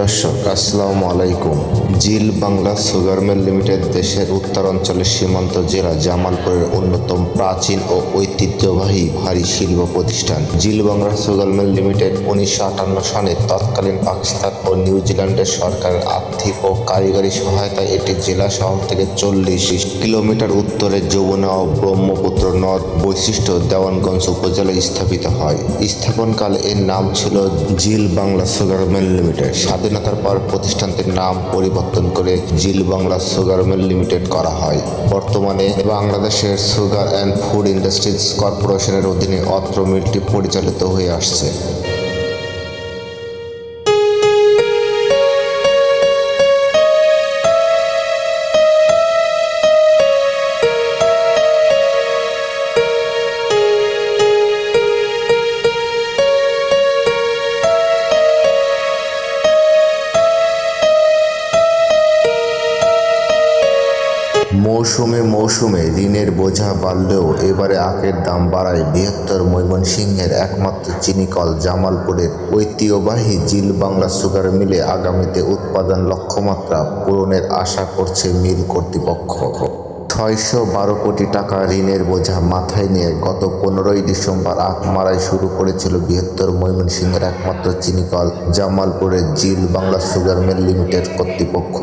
দর্শক, আসসালামু আলাইকুম। Zeal Bangla Sugar Mill Limited দেশের উত্তরাঞ্চলের সীমান্ত জেলা জামালপুরের অন্যতম প্রাচীন ও ঐতিহ্যবাহী ভারী শিল্প প্রতিষ্ঠান। Zeal Bangla Sugar Mill Limited উনিশশো আটান্ন সালে তৎকালীন পাকিস্তান ও নিউজিল্যান্ডের সরকারের আর্থিক ও কারিগরি সহায়তায় এটি জেলা শহর থেকে চল্লিশ কিলোমিটার উত্তরে যমুনা ও ব্রহ্মপুত্র নদ বৈশিষ্ট্য দেওয়ানগঞ্জ উপজেলায় স্থাপিত হয়। স্থাপনকালে এর নাম ছিল Zeal Bangla Sugar Mill Limited. স্বাধীনতার পর প্রতিষ্ঠানটির নাম পরিবর্তন করে Zeal Bangla Sugar Mill Limited করা হয়। বর্তমানে বাংলাদেশের সুগার অ্যান্ড ফুড ইন্ডাস্ট্রিজ কর্পোরেশনের অধীনে অত্র মিলটি পরিচালিত হয়ে আসছে। মৌসুমে মৌসুমে ঋণের বোঝা বাড়লেও এবারে আখের দাম বাড়ায় বৃহত্তর ময়মনসিংহের একমাত্র চিনিকল জামালপুরের ঐতিহ্যবাহী জিল বাংলা সুগার মিলে আগামীতে উৎপাদন লক্ষ্যমাত্রা পূরণের আশা করছে মিল কর্তৃপক্ষ। ছয়শো বারো কোটি টাকা ঋণের বোঝা মাথায় নিয়ে গত পনেরোই ডিসেম্বর আখ মারাই শুরু করেছিল বৃহত্তর ময়মনসিংহের একমাত্র চিনিকল জামালপুরের Zeal Bangla Sugar Mill Limited কর্তৃপক্ষ।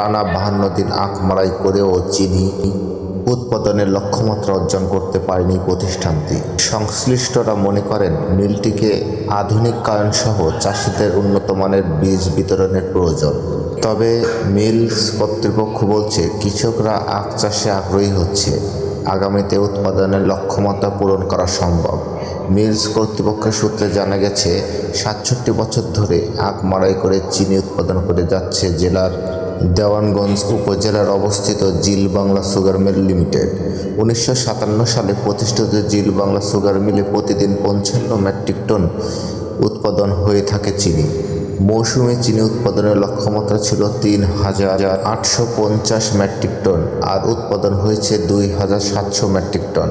টানা বাহান্ন দিন আখ মারাই করেও চিনি উৎপাদনের লক্ষ্যমাত্রা অর্জন করতে পারেনি প্রতিষ্ঠানটি। সংশ্লিষ্টরা মনে করেন, মিলটিকে আধুনিকায়ন সহ চাষিদের উন্নত মানের বীজ বিতরণের প্রয়োজন। তবে মিলস কর্তৃপক্ষ বলছে, কৃষকরা আখ চাষে আগ্রহী হচ্ছে। আগামীতে উৎপাদনের লক্ষ্যমাত্রা পূরণ করা সম্ভব। মিলস কর্তৃপক্ষের সূত্রে জানা গেছে, সাতষট্টি বছর ধরে আখ মাড়াই করে চিনি উৎপাদন করে যাচ্ছে জেলার দেওয়ানগঞ্জ উপজেলার অবস্থিত Zeal Bangla Sugar Mill Limited. উনিশশো সাতান্ন সালে প্রতিষ্ঠিত জিল বাংলা সুগার মিলে প্রতিদিন পঞ্চান্ন মেট্রিক টন উৎপাদন হয়ে থাকে চিনি। মৌসুমে চিনি উৎপাদনের লক্ষ্যমাত্রা ছিল তিন হাজার আটশো পঞ্চাশ মেট্রিক টন আর উৎপাদন হয়েছে দুই হাজার সাতশো মেট্রিক টন।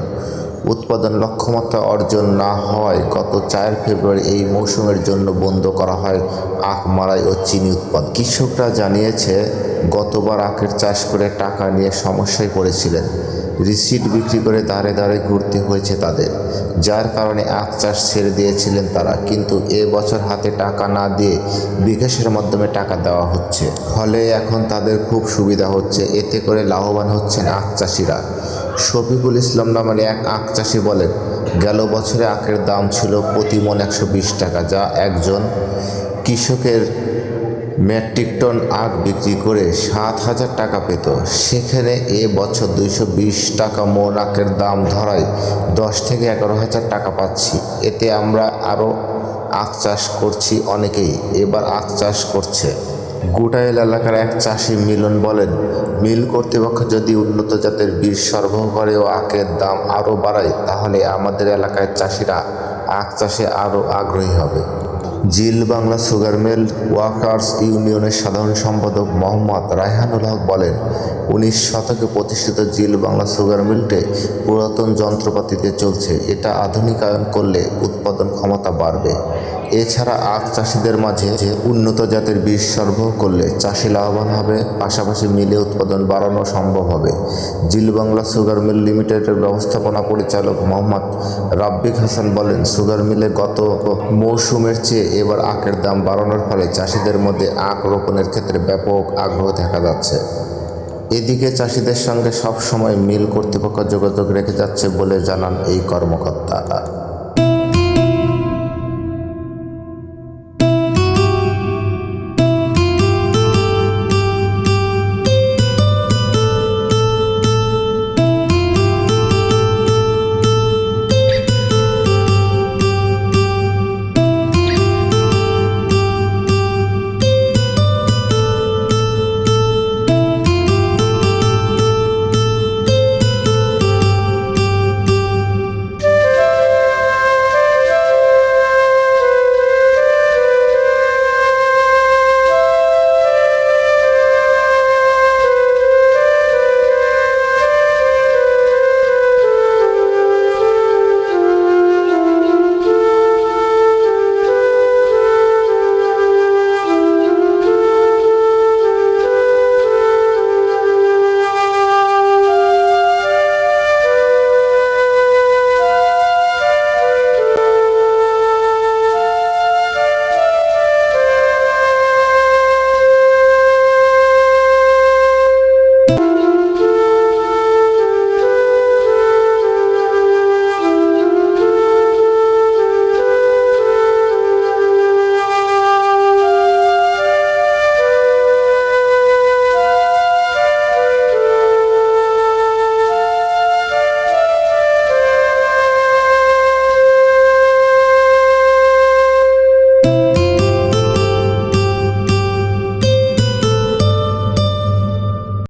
উৎপাদন লক্ষ্যমাত্রা অর্জন না হওয়ায় গত চার ফেব্রুয়ারি এই মৌসুমের জন্য বন্ধ করা হয় আখ মারাই ও চিনি উৎপাদন কৃষকরা জানিয়েছে, গতবার আখের চাষ করে টাকা নিয়ে সমস্যায় পড়েছিলেন। রিসিট বিক্রি করে দাঁড়ে দাঁড়ে ঘুরতে হয়েছে তাদের। যার কারণে আখ চাষ ছেড়ে দিয়েছিলেন তারা। কিন্তু এ বছর হাতে টাকা না দিয়ে বিকাশের মাধ্যমে টাকা দেওয়া হচ্ছে। ফলে এখন তাদের খুব সুবিধা হচ্ছে। এতে করে লাভবান হচ্ছেন আখ চাষিরা। শফিকুল ইসলাম নামের এক আখ চাষি বলেন, গেল বছরে আখের দাম ছিল প্রতি মন একশো বিশ টাকা, যা একজন কৃষকের মেট্রিক টন আখ বিক্রি করে সাত হাজার টাকা পেত। সেখানে এ বছর দুইশো বিশ টাকা মন আখের দাম ধরায় দশ থেকে এগারো হাজার টাকা পাচ্ছি। এতে আমরা আরও আখ চাষ করছি অনেকেই। এবার আখ চাষ করছে। গোটাইল এলাকার এক চাষি মিলন বলেন, মিল কর্তৃপক্ষ যদি উন্নত জাতের বীজ সরবরাহ করে ও আখের দাম আরও বাড়ায়, তাহলে আমাদের এলাকায় চাষিরা আখ চাষে আরও আগ্রহী হবে। Zeal Bangla Sugar Mill Workers ইউনিয়নের সাধারণ সম্পাদক মোহাম্মদ রায়হানুল হক বলেন উনিশ শতকে প্রতিষ্ঠিত জিল বাংলা সুগার মিলটে পুরাতন যন্ত্রপাতিতে চলছে। এটা আধুনিকায়ন করলে উৎপাদন ক্ষমতা বাড়বে। এছাড়া আখ চাষিদের মাঝে যে উন্নত জাতের বীজ সরবরাহ করলে চাষি লাভবান হবে, পাশাপাশি মিলে উৎপাদন বাড়ানো সম্ভব হবে। জিল বাংলা সুগার মিল লিমিটেডের ব্যবস্থাপনা পরিচালক মোহাম্মদ রাব্বিক হাসান বলেন, সুগার মিলে গত মৌসুমের চেয়ে এবার আখের দাম বাড়ানোর ফলে চাষিদের মধ্যে আখ রোপণের ক্ষেত্রে ব্যাপক আগ্রহ দেখা যাচ্ছে। এদিকে চাষিদের সঙ্গে সব সময় মিল কর্তৃপক্ষ যোগাযোগ রেখে যাচ্ছে বলে জানান এই কর্মকর্তা